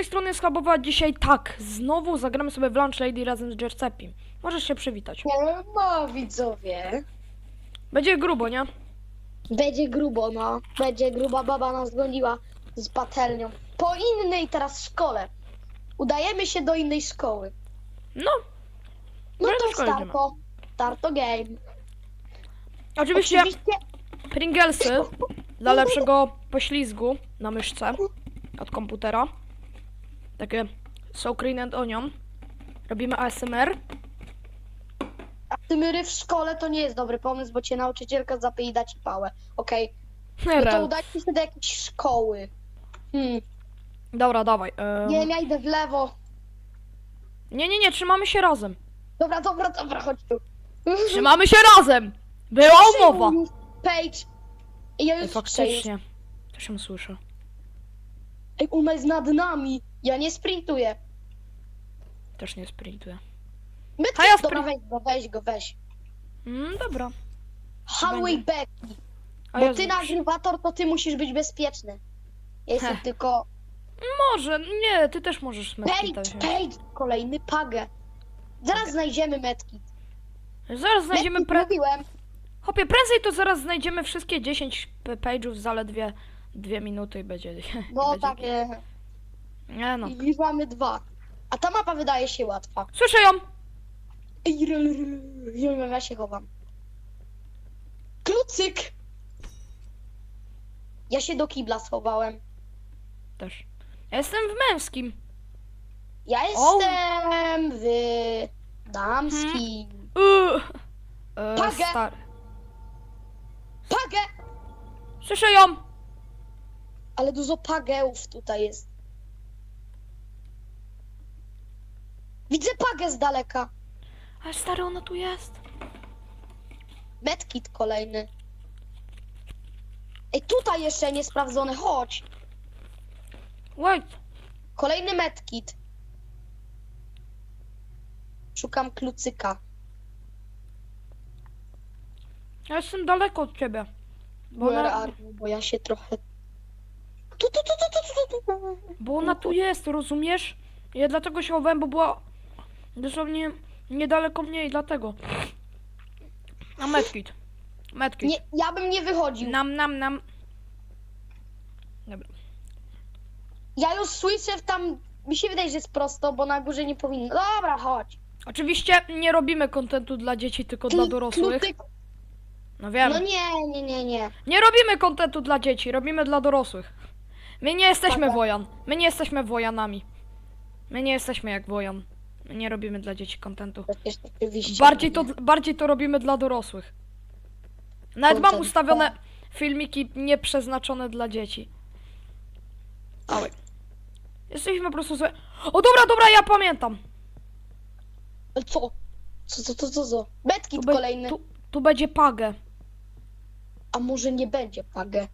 tej strony Schabowa. Dzisiaj tak, znowu zagramy sobie w Lunch Lady razem z Jercepim. Możesz się przywitać. No widzowie. Będzie grubo, nie? Będzie grubo, no. Będzie gruba baba nas goniła z patelnią. Po innej teraz szkole. Udajemy się do innej szkoły. No, No to starto. Starto game. oczywiście Oczywiście Pringlesy dla lepszego poślizgu na myszce od komputera. Takie So Green and Onion. Robimy ASMR. tymyry w szkole to nie jest dobry pomysł, bo cię nauczycielka zapie i da ci pałę. Okej. No to Rel. udajcie się do jakiejś szkoły. Hmm. Dobra, dawaj. em, Nie ja idę w lewo. nie, nie, nie, trzymamy się razem. Dobra, dobra, dobra, chodź tu. Trzymamy się razem! Była umowa! Page. Ja Ej, już faktycznie. To się słyszę. Ej, ona jest nad nami. Ja nie sprintuję. Też nie sprintuję. My A ja Dobra, sprint- weź go, weź go, weź. Mm, dobra. Będę. back. A Bo ja ty z- nagrywator, to ty musisz być bezpieczny. Ja jestem Heh. tylko... Może, nie, ty też możesz medkita Page, wziąć. page, kolejny pagę. Zaraz znajdziemy medkit. Zaraz znajdziemy pre... mówiłem. Hopie, prędzej to zaraz znajdziemy wszystkie 10 p- page'ów zaledwie 2 minuty i będzie... No będzie... tak, e, Nie no. i mamy dwa. A ta mapa wydaje się łatwa. Słyszę ją! Ej, Ja się chowam. Klucyk! Ja się do kibla schowałem. Też. Ja jestem w męskim. Ja O. jestem w damskim. Uuu. E, Pagę. stary. Pagę! Słyszę ją! Ale dużo pageów tutaj jest. Widzę pagę z daleka. Ale stary, ona tu jest. Medkit kolejny. Ej, tutaj jeszcze niesprawdzony, chodź. Wait. Kolejny medkit. Szukam klucyka. Ja jestem daleko od ciebie. Bo ona, you? Bo ja się trochę... Tu, tu, tu, tu, tu, tu, tu. bo ona tu jest, rozumiesz? Ja dlatego się chowałem, bo była dosłownie niedaleko mnie i dlatego. A medkit. Medkit. Nie, ja bym nie wychodził. Nam, nam, nam. Dobra. Ja już słyszę w tam... Mi się wydaje, że jest prosto, bo na górze nie powinno. Dobra, chodź. Oczywiście nie robimy kontentu dla dzieci, tylko dla dorosłych. No wiem. No nie, nie, nie, nie. Nie robimy kontentu dla dzieci, robimy dla dorosłych. My nie jesteśmy wojan. My nie jesteśmy wojanami. My nie jesteśmy jak wojan. My nie robimy dla dzieci kontentu. Przecież oczywiście. Bardziej to, bardziej to robimy dla dorosłych. Nawet mam Content, ustawione filmiki nieprzeznaczone dla dzieci. Oj. Jesteśmy po prostu złe. O dobra, dobra, ja pamiętam. Ale Co? Co, co, co, co, co? Medkit be- kolejny. tu, tu będzie pagę. A może nie będzie pagę?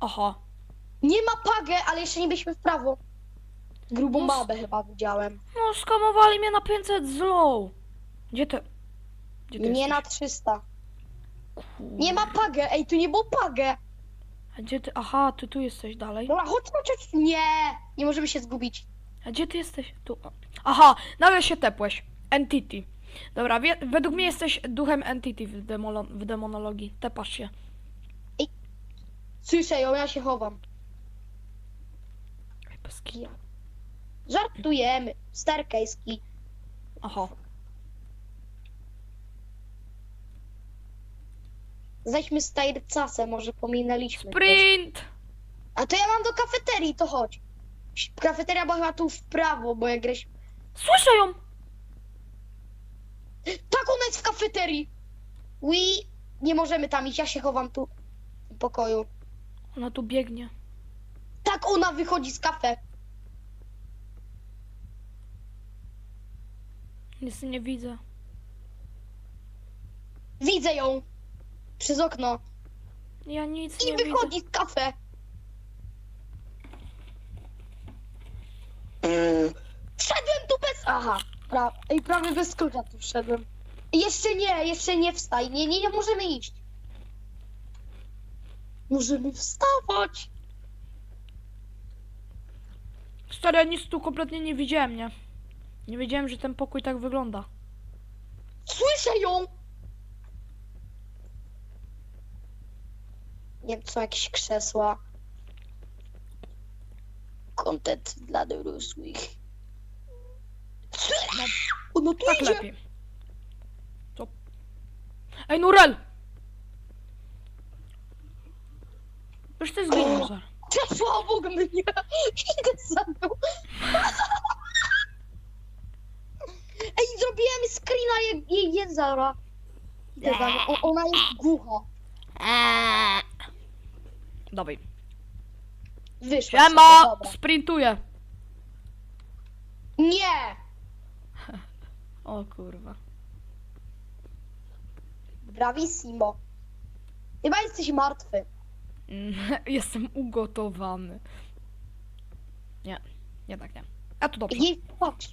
Aha. Nie ma pagę, ale jeszcze nie byliśmy w prawo. Grubą No s- babę chyba widziałem. No, skamowali mnie na 500 zlow. Gdzie ty? Gdzie ty Nie jesteś? na 300. Nie ma pagę, ej, tu nie było pagę. A gdzie ty? Aha, ty tu jesteś dalej. Dobra, chodź, chodź, chodź. Nie, nie możemy się zgubić. A gdzie ty jesteś? Tu. o. Aha, nagle się tepłeś. Entity. Dobra, wie, według mnie jesteś duchem Entity w, demolo, w demonologii. Tepasz się. Słyszę ją, ja się chowam. Ej, bez kija. Żartujemy. Staircase'ki. Aha. Zejdźmy z Taircasem, może pominęliśmy. coś. Sprint! A to ja mam do kafeterii, to chodź. Kafeteria była chyba tu w prawo, bo jak grać... Słyszę ją! Tak, ona jest w kafeterii! We... Nie możemy tam iść, ja się chowam tu. W pokoju. Ona tu biegnie. Tak, ona wychodzi z kafe. Nic nie widzę. Widzę ją. Przez okno. Ja nic I nie widzę. wychodzi z kafe. Wszedłem tu bez... Aha. Pra... Ej, prawie bez klucza tu wszedłem. Jeszcze nie, jeszcze nie wstaj. Nie, nie, nie możemy iść. Możemy wstawać. Stary, ja nic tu kompletnie nie widziałem, nie? Nie wiedziałem, że ten pokój tak wygląda. Słyszę ją! Nie wiem, co jakieś krzesła. Content dla dorosłych. Ono tu Tak idzie! lepiej. Co? Ej, Nurel! Już ty zginiesz zaraz. Przeszła obok mnie! Idę za mną! Ej, zrobiłem screena jej, jej języka. Idę za nią. O- Ona jest głucha. Dawaj. Wyszła sobie, Siema! dobra. Sprintuję. Nie! O kurwa. Bravissimo. Chyba jesteś martwy. Mm, Jestem ugotowany. Nie, jednak nie. A tu dobrze. Jej patrz.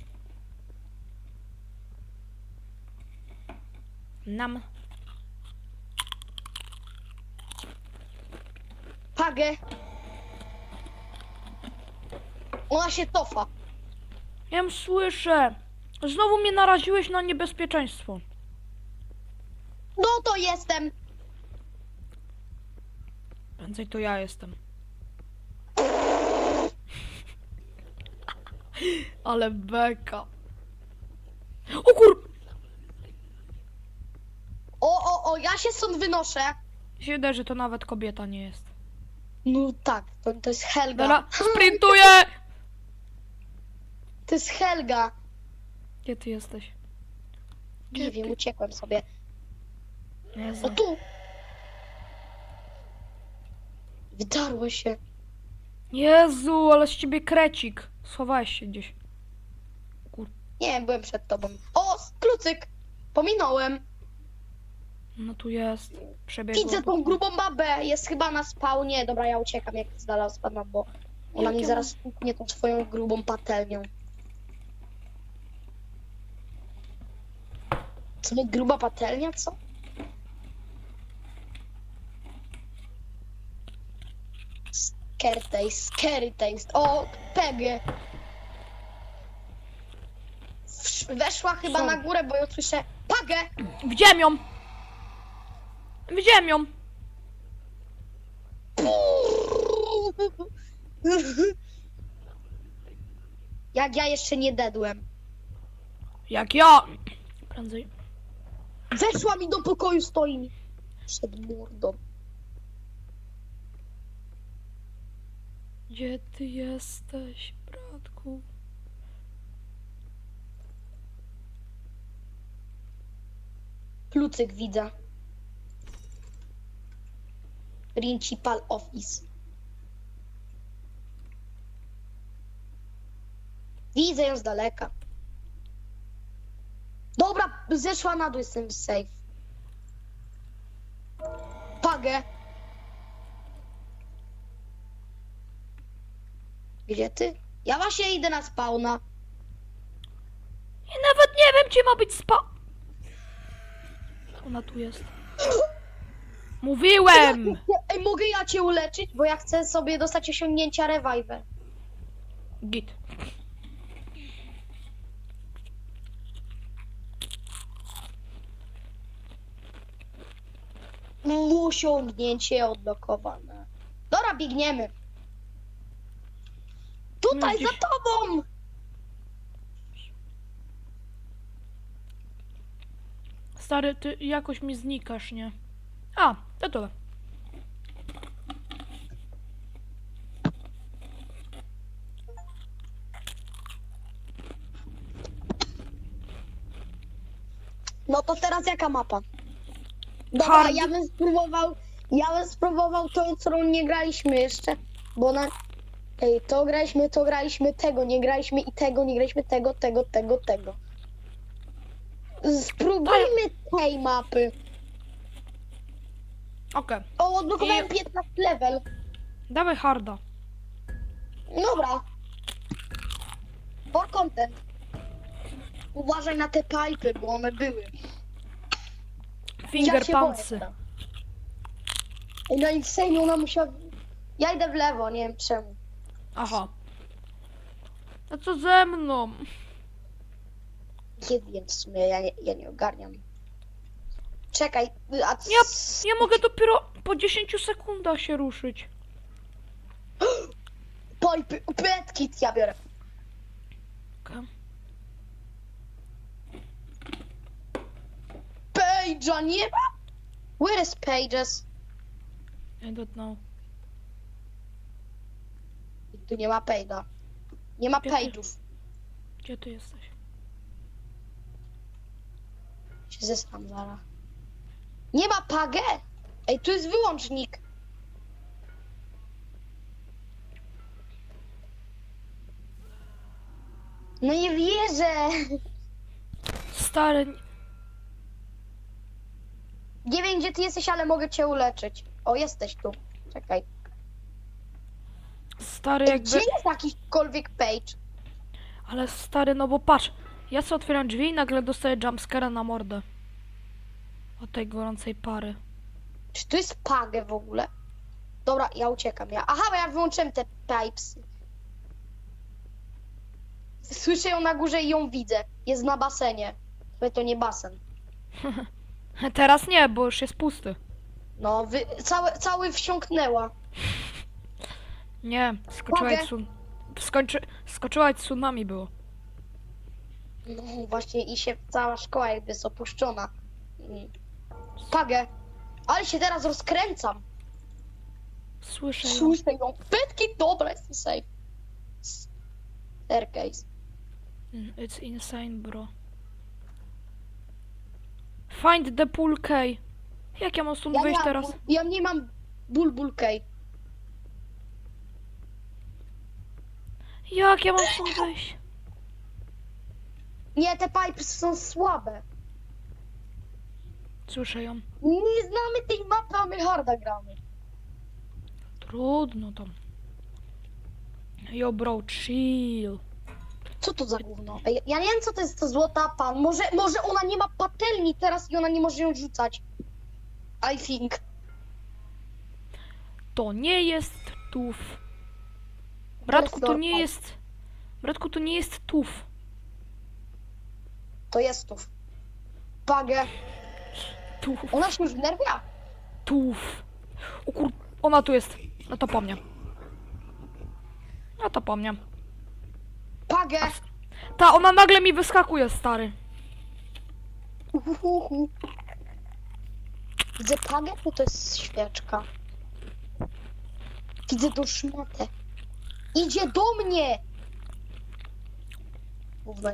Nam. Pagę. Ona się tofa. Ja ją słyszę. Znowu mnie naraziłeś na niebezpieczeństwo. No to jestem. Prędzej to ja jestem. Ale beka. O kur... O, o, o, ja się stąd wynoszę. Mi się wydaje, że to nawet kobieta nie jest. No tak, to, to jest Helga. Dobra, sprintuję! To jest Helga. Gdzie ty jesteś? Nie wiem, uciekłem sobie. Jezu. O tu. Wydarło się. Jezu, ale z ciebie krecik. Schowałeś się gdzieś. Nie, byłem przed tobą. O, klucyk. Pominąłem. No tu jest. Przebiegł. Widzę tą grubą babę. Jest chyba na spawnie. Dobra, ja uciekam jak z dala spadam, bo ona Jak mi zaraz stuknie tą swoją grubą patelnią. Co my, gruba patelnia, co? Scary taste, scary taste. O, Peggy. Wsz- Weszła chyba Co? na górę, bo ja słyszę Pagę! Widziałem ją! Widziałem ją! Jak ja jeszcze nie dedłem. Jak ja! Prędzej. Weszła mi do pokoju, stoi mi przed mordą. Gdzie ty jesteś, bratku? Klucyk widzę. Principal Office. Widzę ją z daleka. Dobra, zeszła na dół, jestem safe. Pagę. Gdzie ty? Ja właśnie idę na spawna. Ja nawet nie wiem, gdzie ma być spa... Ona tu jest. Mówiłem! Ej, mogę ja cię uleczyć? Bo ja chcę sobie dostać osiągnięcia reviver. Git. Osiągnięcie odblokowane. Dobra, biegniemy. Tutaj, Gdzieś- za tobą! Stary, ty jakoś mi znikasz, nie? A, to tyle. No to teraz jaka mapa? Dobra, Hard. ja bym spróbował, ja bym spróbował tą, którą nie graliśmy jeszcze, bo na... Ej, to graliśmy, to graliśmy, tego nie graliśmy i tego, nie graliśmy tego, tego, tego, tego. Spróbujmy tej mapy. Okej. O, odblokowałem I- 15 level. Dawaj harda. Dobra. For content. Uważaj na te pipy, bo one były. Finger ja się boję pansy. teraz. Ej, no insane, ona musiała... Ja idę w lewo, nie wiem czemu. Aha. A co ze mną? Nie wiem w sumie, ja nie, ja nie ogarniam. Czekaj, a c- Ja, ja mogę dopiero po 10 sekundach się ruszyć. Pojpy, Petkit ja biorę. Okej. Page'a nie ma? Where is Pages? I don't know. Tu nie ma Page'a. Nie ma? Page'ów. Gdzie ty jesteś? Się zesram zaraz. Nie ma Page! Ej, tu jest wyłącznik. No nie wierzę! Stary, Nie wiem gdzie ty jesteś, ale mogę cię uleczyć. O, jesteś tu. Czekaj. stary Ej, jakby... Gdzie jest jakikolwiek page? Ale stary, no bo patrz. Ja sobie otwieram drzwi i nagle dostaję jumpscare'a na mordę. Od tej gorącej pary. Czy tu jest pagę w ogóle? Dobra, ja uciekam. Ja... Aha, bo ja wyłączyłem te pipes. Słyszę ją na górze i ją widzę. Jest na basenie. Ale to nie basen. Teraz nie, bo już jest pusty. No, wy... cały, cały wsiąknęła. Nie, skoczyła Mogę? tsun... Skończy... Skoczyła i tsunami było. No właśnie i się cała szkoła jakby jest opuszczona. Mm. Pagę. Ale się teraz rozkręcam. Słyszę ją. Słyszę ją. Pytki, dobra, jestem safe. Staircase. Mm, It's insane, bro. Find the pool key. Jak ja mam stąd nie, wyjść mam, teraz? bul- ja nie mam bulbul key. Jak ja mam stąd wyjść? Nie, te pipes są słabe. Słyszę ją. Nie znamy tej mapy, a my harda gramy. Trudno tam. Yo, bro, chill. Co to za gówno? Ej, Ja nie wiem, co to jest ta złota pan. Może, może ona nie ma patelni teraz i ona nie może ją rzucać. I think. To nie jest tuf. Bratku, to nie normal. jest... Bratku, to nie jest tuf. To jest tu. Pagę. Tuf. Ona się już wnerwia. Tuf. O kur... Ona tu jest. No to po mnie. No to po mnie. Pagę. Ta, ona nagle mi wyskakuje, stary. Uhuhu. Widzę pagę, to to jest świeczka. Widzę tą szmatę. Idzie do mnie! Gówno.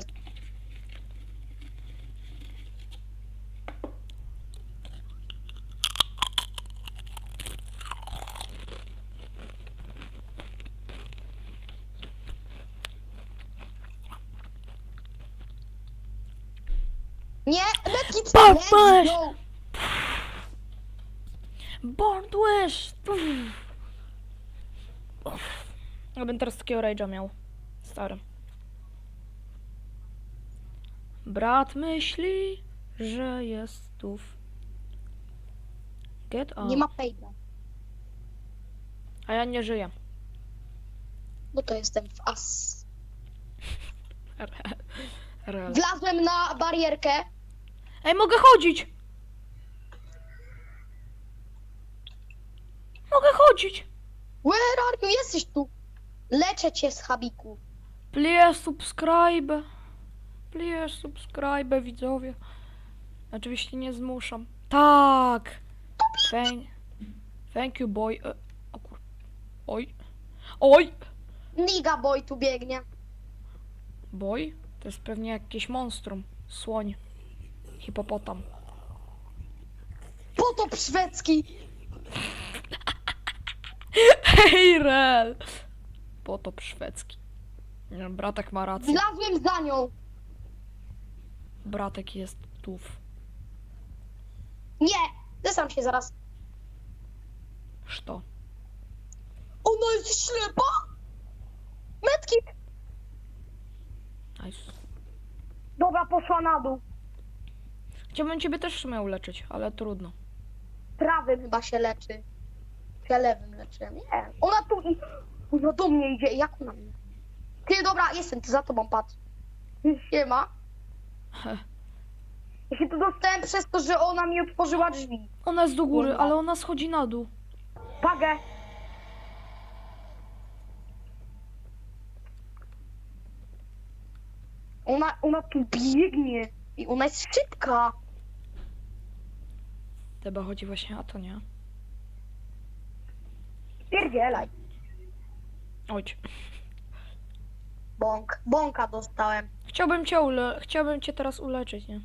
Medkit, Patrz, let's patrz! go! Ja bym teraz takiego rage'a miał. Stary. Brat myśli, że jest tuf. Get up. Nie ma pejda. A ja nie żyję. No to jestem w as. Wlazłem na barierkę. Ej, mogę chodzić! Mogę chodzić! Where are you? Jesteś tu. Leczę cię z habiku. Please subscribe. Please subscribe, widzowie. Oczywiście nie zmuszam. Tak! Thank, thank you, boy. E, o kur... Oj. Oj! Niga boy tu biegnie. Boy? To jest pewnie jakieś monstrum. Słoń. Hipopotam. Potop szwedzki. Hej, rel! Potop szwedzki. Nie, Bratek ma rację. Wlazłem za nią. Bratek jest tuf. Nie. Zesam się zaraz. Szto. Ona jest ślepa? Medkit. Nice. Dobra, poszła na dół. Chciałbym ciebie też w sumie uleczyć, ale trudno. Prawym chyba się leczy. Ja lewym leczyłem. Nie. Ona tu i... Ona do mnie idzie. Jak ona mnie? Ty, dobra, jestem, ty za tobą patrz. Nie ma. Ja się tu dostałem przez to, że ona mi otworzyła drzwi. Ona jest do góry, Kurwa. ale ona schodzi na dół. Pagę. Ona, ona tu biegnie. I ona jest szybka. Chyba chodzi właśnie o to, nie? Pierdzielaj. Ojcz. Bąk. Bąka dostałem. Chciałbym cię ule... Chciałbym cię teraz uleczyć, nie?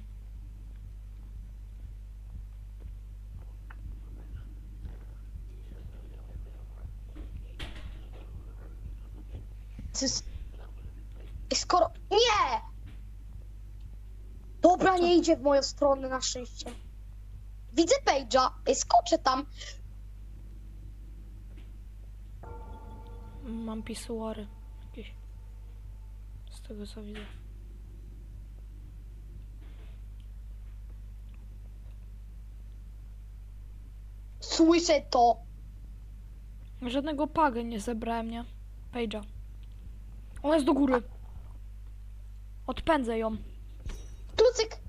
Skoro... Nie! Dobra, nie idzie w moją stronę na szczęście. Widzę Page'a. Ej, Skoczę tam. Mam pisuary jakieś. Z tego co widzę. Słyszę to. Żadnego pagę nie zebrałem, nie? Page'a. Ona jest do góry. Odpędzę ją. Klucyk.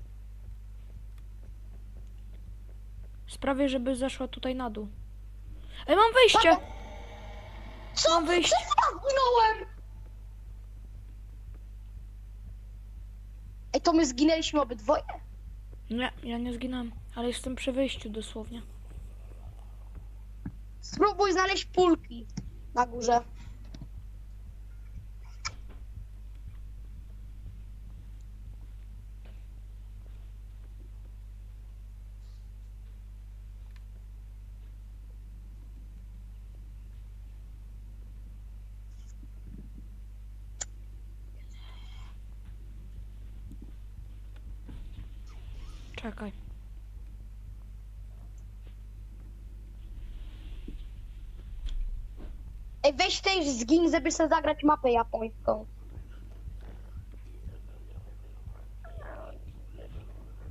Sprawię, żeby zeszła tutaj na dół. Ej, mam wyjście! Co? Mam wyjście. Co ja zginąłem? Ej, to my zginęliśmy obydwoje? Nie, ja nie zginąłem, ale jestem przy wyjściu dosłownie. Spróbuj znaleźć pulki na górze. Czekaj. Ej, weź też zgin, żeby sobie zagrać mapę japońską.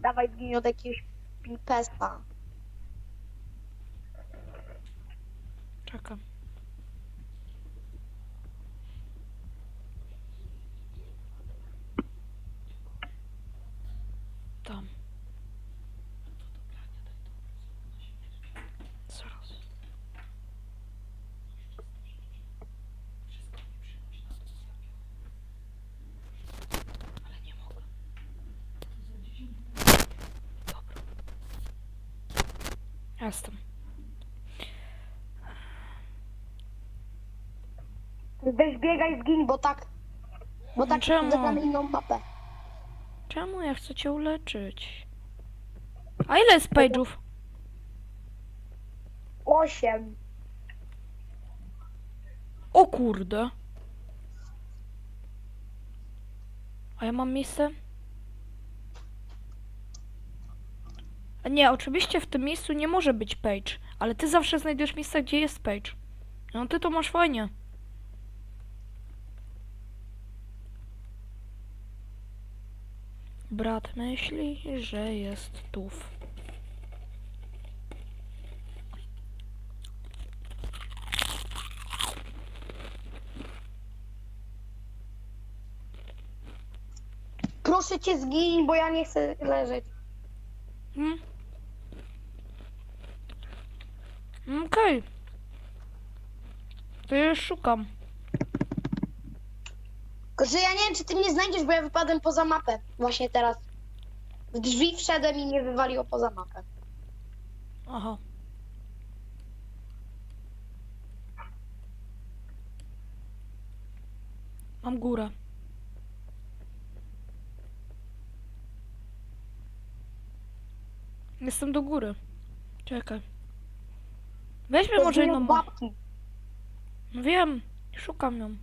Dawaj zgin od jakiegoś pipesa. Czekam. Tam. Zaraz. Ale nie mogę. Dobra. Jestem. Weź biegaj zgin, bo tak... Bo tak Czemu? zagramy inną mapę. Czemu ja chcę cię uleczyć? A ile jest page'ów? Osiem. O kurde. A ja mam miejsce? Nie, oczywiście w tym miejscu nie może być page, ale ty zawsze znajdziesz miejsce, gdzie jest page. No ty to masz fajnie. Brat myśli, że jest tuf. Proszę cię zgin, bo ja nie chcę leżeć. Hmm? Okej. To ja już szukam. Tylko, że ja nie wiem, czy ty mnie znajdziesz, bo ja wypadłem poza mapę. Właśnie teraz. W drzwi wszedłem i mnie wywaliło poza mapę. Aha. Mam górę. Jestem do góry. Czekaj. Weźmy może ma- babki. Wiem, szukam ją.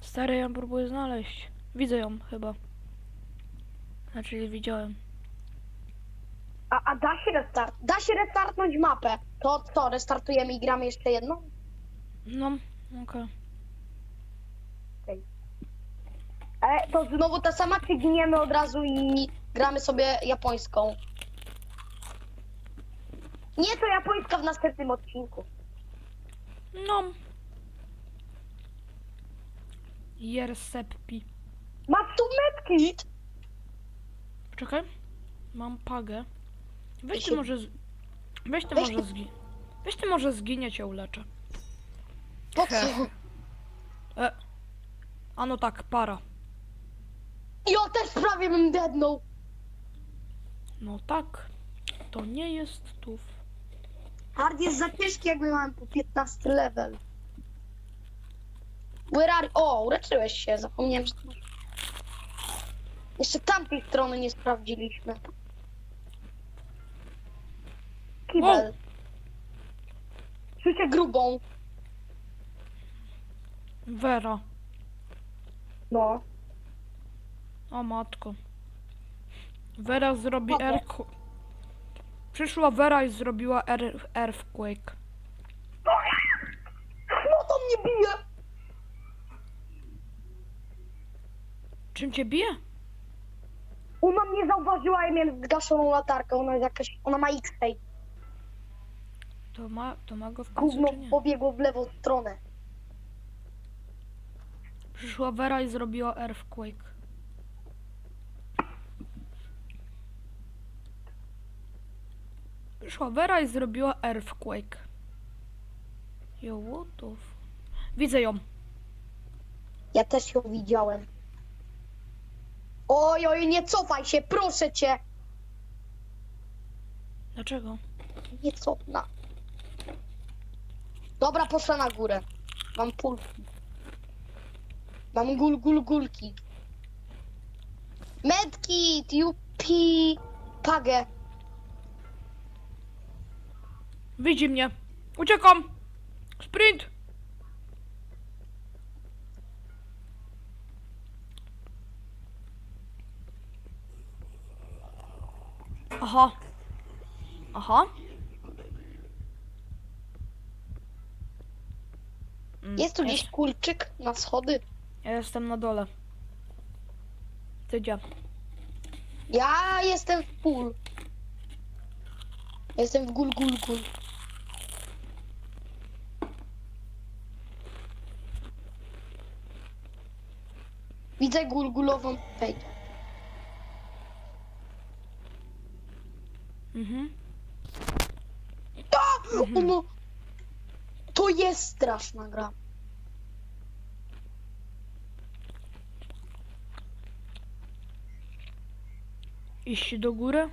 Stary, ja próbuję znaleźć. Widzę ją chyba. Znaczy, widziałem. A, a da się restart? Da się restartnąć mapę. To co, restartujemy i gramy jeszcze jedną? No, okej. Ale to znowu ta sama, czy giniemy od razu i gramy sobie japońską? Nie, to japońska w następnym odcinku. No, Jerseppi. Masz tu medkit! Czekaj. Mam pagę. Weź ty może... Z... Weź ty Weź może zgi... Weź ty może zginie cię uleczę. Po co? E. A no tak, para. Ja też prawie bym deadnął. No tak. To nie jest tuf. Hard jest za ciężki, jakby mam po 15 level. Where are... O, uleczyłeś się, zapomniałem, że to... Jeszcze tamtej strony nie sprawdziliśmy. Kibel. Czucie grubą. Vera. No. O matko. Vera zrobi Dobra. Przyszła Vera i zrobiła air... earthquake. No to mnie bije! Czym cię bije? Ona mnie zauważyła i miałem zgaszoną latarkę. Ona jest jakaś... Ona ma X-ray. To ma, to ma go w końcu Gówno czy nie? pobiegło w lewą stronę. Przyszła Vera i zrobiła earthquake. Vera i zrobiła earthquake. Yo, what the f... Widzę ją. Ja też ją widziałem. Oj, oj, nie cofaj się, proszę cię. Dlaczego? Nie cofna. Dobra, poszła na górę. Mam pulki. Mam gul, gul, gulki. Medkit, yupi, pagę. Widzi mnie. Uciekam! Sprint! Aha. Aha. Mm, Jest tu ja- gdzieś kulczyk na schody. Ja jestem na dole. Ty gdzie? Ja jestem w pól. Jestem w gul, gul, gul. Widzę gulgulową fejkę. Mhm. A! Ono... To jest straszna gra. Iść do góry?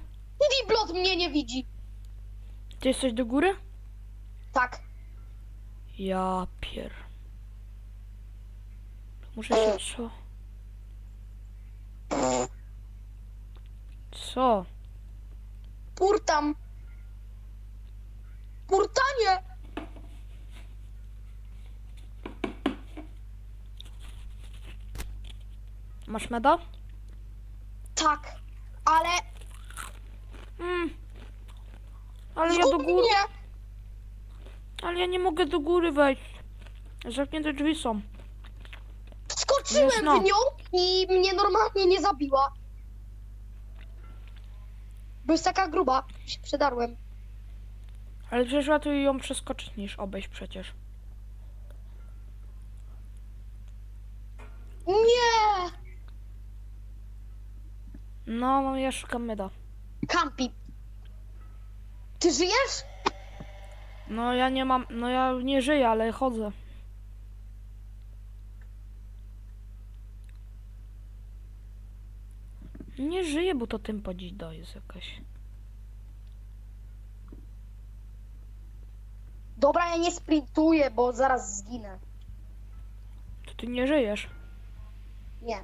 Diblot mnie nie widzi. Ty jesteś do góry? Tak. Ja pier... Muszę się... Co? Co? Purtam. Purtanie. Masz meda? Tak. Ale... Mm. Ale ja do góry... Nie. Ale ja nie mogę do góry wejść. Zamknięte drzwi są. Skoczyłem Jest no. w nią i mnie normalnie nie zabiła. Bo jest taka gruba. Się przedarłem. Ale przecież łatwiej ją przeskoczyć niż obejść przecież. Nie. No, ja szukam meda. Kampi. Ty żyjesz? No ja nie mam... No ja nie żyję, ale chodzę. Nie żyję, bo to tempo dziś do jest jakaś. Dobra, ja nie sprintuję, bo zaraz zginę. To ty nie żyjesz. Nie.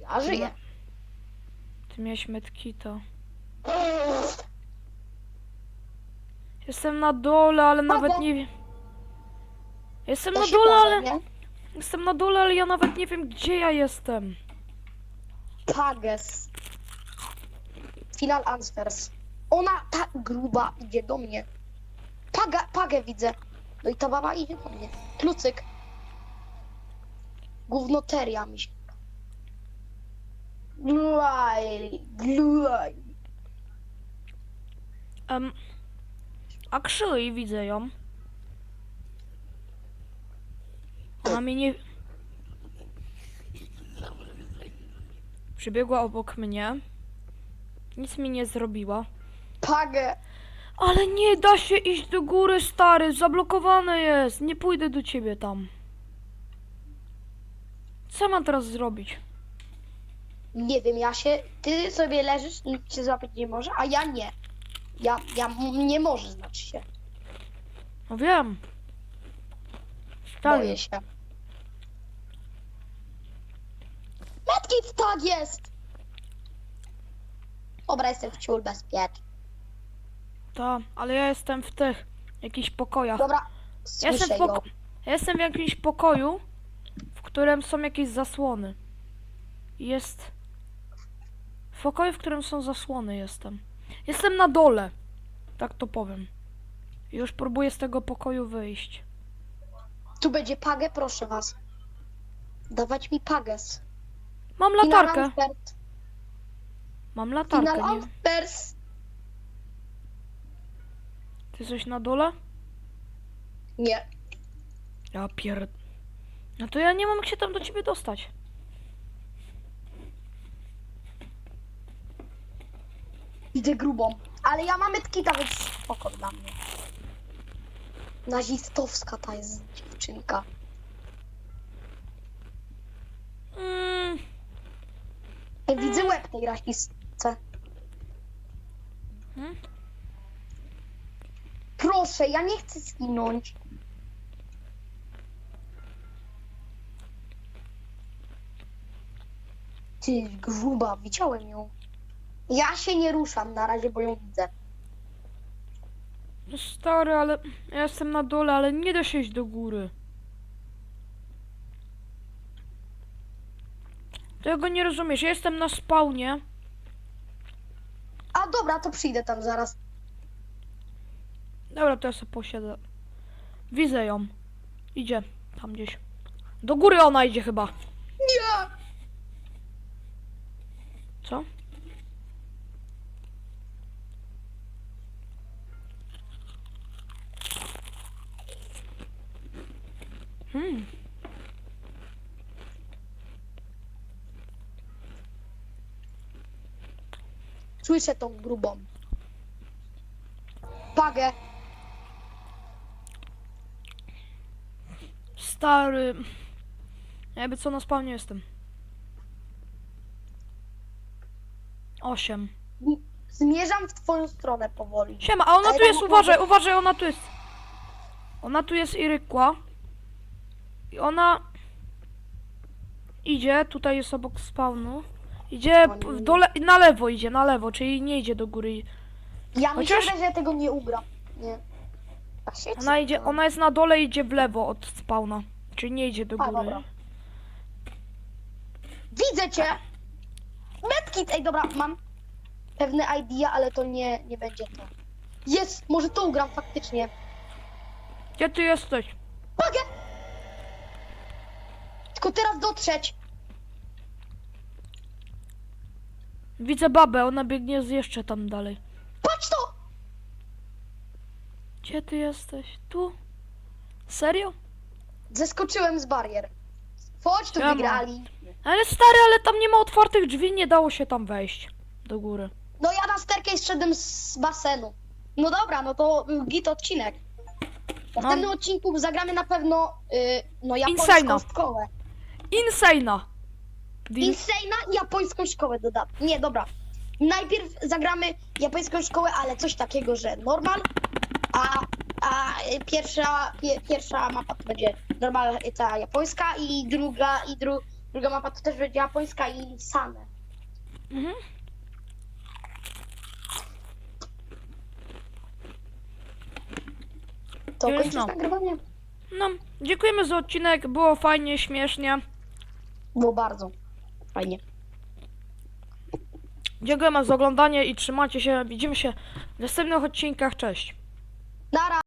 Ja żyję. Ty miałeś medkita. Jestem na dole, ale nawet nie wiem. Jestem To na się dole, ale... nie? Jestem na dole, ale ja nawet nie wiem, gdzie ja jestem. Pages. Final answers. Ona, ta gruba, idzie do mnie. Paga, pagę widzę. No i ta baba idzie do mnie. Klucyk. Gównoteria mi się. Gluaj, gluaj. Um, actually, widzę ją. Ona mnie nie... Przybiegła obok mnie. Nic mi nie zrobiła. Pagę. Ale nie da się iść do góry, stary. Zablokowane jest. Nie pójdę do ciebie tam. Co mam teraz zrobić? Nie wiem, ja się. Ty sobie leżysz, nikt cię złapać nie może, a ja nie. Ja, ja nie może, znaczy się. No wiem. Stary. Boję się. Medkit tak jest! Dobra, jestem w ciul bezpieczny. Ta, ale ja jestem w tych jakichś pokojach. Dobra, Ja jestem, w ją. poko- ja jestem w jakimś pokoju, w którym są jakieś zasłony. Jest. W pokoju, w którym są zasłony jestem. Jestem na dole. Tak to powiem. Już próbuję z tego pokoju wyjść. Tu będzie pagę, proszę was. Dawać mi pages. Mam latarkę. Mam latarkę. Final Nie... Ty coś na dole? Nie. Ja pier... No to ja nie mam jak się tam do ciebie dostać. Idę grubą. Ale ja mam medkita, więc spoko dla mnie. Nazistowska ta jest dziewczynka. Mm, Ja widzę łeb tej rasistce. Hmm? Proszę, ja nie chcę zginąć. Ty, gruba, widziałem ją. Ja się nie ruszam na razie, bo ją widzę. stary, ale ja jestem na dole, ale nie da się iść do góry. Tego nie rozumiesz. Ja jestem na spawnie. A dobra, to przyjdę tam zaraz. Dobra, to ja sobie posiedzę. Widzę ją. Idzie tam gdzieś. Do góry ona idzie chyba. Nie! Co? Hmm. Słyszę tą grubą. Pagę. Stary. Jakby co na spawnie jestem. Osiem. Zmierzam w twoją stronę powoli. Siema, a ona Ale tu tam jest, uważaj, uważaj, ona tu jest. Ona tu jest i rykła. I ona idzie, tutaj jest obok spawnu. Idzie p- w dole, na lewo idzie, na lewo, czyli nie idzie do góry. Ja myślę, Chociaż- że ja tego nie ugram. Nie. A się Ona idzie, ona jest na dole idzie w lewo od spawna. Czyli nie idzie do A, góry. dobra. Widzę cię! Medkit! Ej, dobra, mam pewne idea, ale to nie, nie będzie to. Jest! Może to ugram faktycznie. Gdzie ty jesteś? Pagę! Tylko teraz dotrzeć. Widzę babę, ona biegnie z jeszcze tam dalej. Patrz to! Gdzie ty jesteś? Tu? Serio? Zeskoczyłem z barier. Chodź, tu Siema. wygrali. Ale stary, ale tam nie ma otwartych drzwi, nie dało się tam wejść. Do góry. No ja na sterkę zszedłem z basenu. No dobra, no to y, git odcinek. W następnym odcinku zagramy na pewno y, no japońską Insane'a. szkołę. Insane'a! Deal? Insane'a japońską szkołę dodam. Nie, dobra. Najpierw zagramy japońską szkołę, ale coś takiego, że normal, a, a pierwsza, pie, pierwsza mapa to będzie normal ta japońska i druga i dru, druga mapa to też będzie japońska i same. Mhm. To Jest kończysz no. nagrywanie? No, dziękujemy za odcinek, było fajnie, śmiesznie. Było bardzo fajnie. Dziękujemy za oglądanie i trzymajcie się. Widzimy się w następnych odcinkach. Cześć. Nara!